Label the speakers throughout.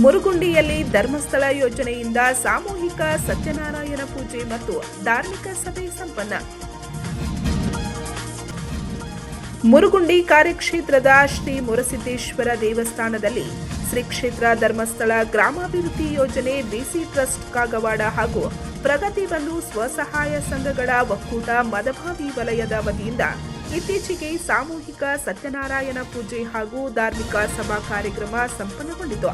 Speaker 1: ಮುರುಗುಂಡಿಯಲ್ಲಿ ಧರ್ಮಸ್ಥಳ ಯೋಜನೆಯಿಂದ ಸಾಮೂಹಿಕ ಸತ್ಯನಾರಾಯಣ ಪೂಜೆ ಮತ್ತು ಧಾರ್ಮಿಕ ಸಭೆ ಸಂಪನ್ನ. ಮುರುಗುಂಡಿ ಕಾರ್ಯಕ್ಷೇತ್ರದ ಶ್ರೀ ಮುರಸಿದ್ದೇಶ್ವರ ದೇವಸ್ಥಾನದಲ್ಲಿ ಶ್ರೀ ಕ್ಷೇತ್ರ ಧರ್ಮಸ್ಥಳ ಗ್ರಾಮಾಭಿವೃದ್ಧಿ ಯೋಜನೆ ಬಿಸಿ ಟ್ರಸ್ಟ್ ಕಾಗವಾಡ ಹಾಗೂ ಪ್ರಗತಿ ಬಂಧು ಸ್ವಸಹಾಯ ಸಂಘಗಳ ಒಕ್ಕೂಟ ಮದಭಾವಿ ವಲಯದ ವತಿಯಿಂದ ಇತ್ತೀಚೆಗೆ ಸಾಮೂಹಿಕ ಸತ್ಯನಾರಾಯಣ ಪೂಜೆ ಹಾಗೂ ಧಾರ್ಮಿಕ ಸಭಾ ಕಾರ್ಯಕ್ರಮ ಸಂಪನ್ನಗೊಂಡಿತು.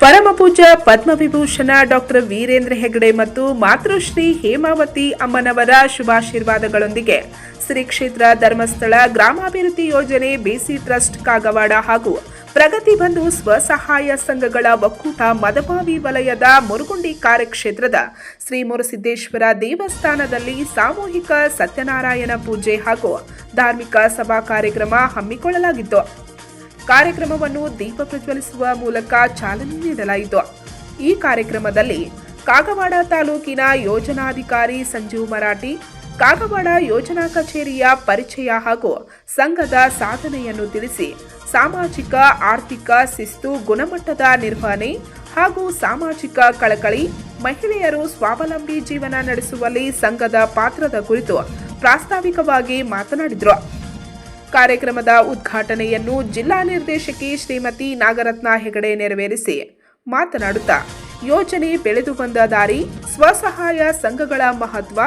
Speaker 1: ಪರಮಪೂಜ್ಯ ಪದ್ಮವಿಭೂಷಣ ಡಾಕ್ಟರ್ ವೀರೇಂದ್ರ ಹೆಗಡೆ ಮತ್ತು ಮಾತೃಶ್ರೀ ಹೇಮಾವತಿ ಅಮ್ಮನವರ ಶುಭಾಶೀರ್ವಾದಗಳೊಂದಿಗೆ ಶ್ರೀ ಕ್ಷೇತ್ರ ಧರ್ಮಸ್ಥಳ ಗ್ರಾಮಾಭಿವೃದ್ಧಿ ಯೋಜನೆ ಬಿಸಿ ಟ್ರಸ್ಟ್ ಕಾಗವಾಡ ಹಾಗೂ ಪ್ರಗತಿ ಬಂಧು ಸ್ವಸಹಾಯ ಸಂಘಗಳ ಒಕ್ಕೂಟ ಮದಭಾವಿ ವಲಯದ ಮುರುಗುಂಡಿ ಕಾರ್ಯಕ್ಷೇತ್ರದ ಶ್ರೀ ಮುರುಸಿದ್ದೇಶ್ವರ ದೇವಸ್ಥಾನದಲ್ಲಿ ಸಾಮೂಹಿಕ ಸತ್ಯನಾರಾಯಣ ಪೂಜೆ ಹಾಗೂ ಧಾರ್ಮಿಕ ಸಭಾ ಕಾರ್ಯಕ್ರಮ ಹಮ್ಮಿಕೊಳ್ಳಲಾಗಿತ್ತು. ಕಾರ್ಯಕ್ರಮವನ್ನು ದೀಪ ಪ್ರಜ್ವಲಿಸುವ ಮೂಲಕ ಚಾಲನೆ ನೀಡಲಾಯಿತು. ಈ ಕಾರ್ಯಕ್ರಮದಲ್ಲಿ ಕಾಗವಾಡ ತಾಲೂಕಿನ ಯೋಜನಾಧಿಕಾರಿ ಸಂಜೀವ್ ಮರಾಠಿ, ಕಾಗವಾಡ ಯೋಜನಾ ಕಚೇರಿಯ ಪರಿಚಯ ಹಾಗೂ ಸಂಘದ ಸಾಧನೆಯನ್ನು ತಿಳಿಸಿ ಸಾಮಾಜಿಕ, ಆರ್ಥಿಕ, ಶಿಸ್ತು, ಗುಣಮಟ್ಟದ ನಿರ್ವಹಣೆ ಹಾಗೂ ಸಾಮಾಜಿಕ ಕಳಕಳಿ, ಮಹಿಳೆಯರು ಸ್ವಾವಲಂಬಿ ಜೀವನ ನಡೆಸುವಲ್ಲಿ ಸಂಘದ ಪಾತ್ರದ ಕುರಿತು ಪ್ರಾಸ್ತಾವಿಕವಾಗಿ ಮಾತನಾಡಿದರು. ಕಾರ್ಯಕ್ರಮದ ಉದ್ಘಾಟನೆಯನ್ನು ಜಿಲ್ಲಾ ನಿರ್ದೇಶಕಿ ಶ್ರೀಮತಿ ನಾಗರತ್ನ ಹೆಗಡೆ ನೆರವೇರಿಸಿ ಮಾತನಾಡುತ್ತಾ, ಯೋಜನೆ ಬೆಳೆದು ಬಂದ ದಾರಿ, ಸ್ವಸಹಾಯ ಸಂಘಗಳ ಮಹತ್ವ,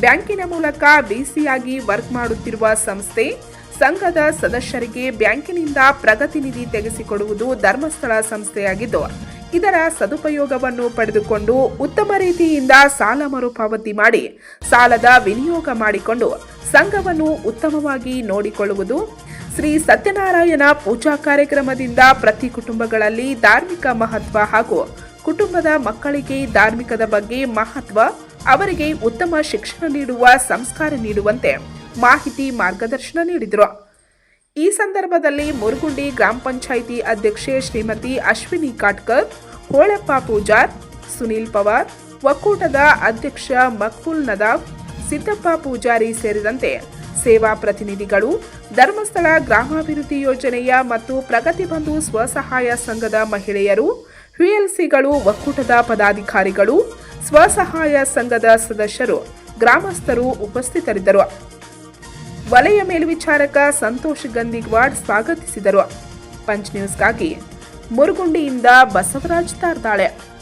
Speaker 1: ಬ್ಯಾಂಕಿನ ಮೂಲಕ ಬಿಸಿಯಾಗಿ ವರ್ಕ್ ಮಾಡುತ್ತಿರುವ ಸಂಸ್ಥೆ, ಸಂಘದ ಸದಸ್ಯರಿಗೆ ಬ್ಯಾಂಕಿನಿಂದ ಪ್ರಗತಿ ನಿಧಿ ತೆಗೆಸಿಕೊಡುವುದು ಧರ್ಮಸ್ಥಳ ಸಂಸ್ಥೆಯಾಗಿದ್ದು, ಇದರ ಸದುಪಯೋಗವನ್ನು ಪಡೆದುಕೊಂಡು ಉತ್ತಮ ರೀತಿಯಿಂದ ಸಾಲ ಮರುಪಾವತಿ ಮಾಡಿ, ಸಾಲದ ವಿನಿಯೋಗ ಮಾಡಿಕೊಂಡು ಸಂಘವನ್ನು ಉತ್ತಮವಾಗಿ ನೋಡಿಕೊಳ್ಳುವುದು. ಶ್ರೀ ಸತ್ಯನಾರಾಯಣ ಪೂಜಾ ಕಾರ್ಯಕ್ರಮದಿಂದ ಪ್ರತಿ ಕುಟುಂಬಗಳಲ್ಲಿ ಧಾರ್ಮಿಕ ಮಹತ್ವ ಹಾಗೂ ಕುಟುಂಬದ ಮಕ್ಕಳಿಗೆ ಧಾರ್ಮಿಕದ ಬಗ್ಗೆ ಮಹತ್ವ, ಅವರಿಗೆ ಉತ್ತಮ ಶಿಕ್ಷಣ ನೀಡುವ ಸಂಸ್ಕಾರ ನೀಡುವಂತೆ ಮಾಹಿತಿ ಮಾರ್ಗದರ್ಶನ ನೀಡಿದರು. ಈ ಸಂದರ್ಭದಲ್ಲಿ ಮುರುಗುಂಡಿ ಗ್ರಾಮ ಪಂಚಾಯಿತಿ ಅಧ್ಯಕ್ಷೆ ಶ್ರೀಮತಿ ಅಶ್ವಿನಿ ಕಾಟ್ಕರ್, ಹೋಳಪ್ಪ ಪೂಜಾರ್, ಸುನೀಲ್ ಪವಾರ್, ಒಕ್ಕೂಟದ ಅಧ್ಯಕ್ಷ ಮಕ್ಬುಲ್ ನದಾಫ್ ಸಿದ್ದಪ್ಪ ಪೂಜಾರಿ ಸೇರಿದಂತೆ ಸೇವಾ ಪ್ರತಿನಿಧಿಗಳು, ಧರ್ಮಸ್ಥಳ ಗ್ರಾಮಾಭಿವೃದ್ಧಿ ಯೋಜನೆಯ ಮತ್ತು ಪ್ರಗತಿ ಬಂಧು ಸ್ವಸಹಾಯ ಸಂಘದ ಮಹಿಳೆಯರು ಯುಎಲ್ಸಿಗಳು ಒಕ್ಕೂಟದ ಪದಾಧಿಕಾರಿಗಳು, ಸ್ವಸಹಾಯ ಸಂಘದ ಸದಸ್ಯರು, ಗ್ರಾಮಸ್ಥರು ಉಪಸ್ಥಿತರಿದ್ದರು. ವಲಯ ಮೇಲ್ವಿಚಾರಕ ಸಂತೋಷ್ ಗಂದಿಗ್ವಾಡ್ ಸ್ವಾಗತಿಸಿದರು. ಪಂಚ್ ನ್ಯೂಸ್ಗಾಗಿ ಮುರುಗುಂಡಿಯಿಂದ ಬಸವರಾಜ್ ತಾರ್ದಾಳೆ.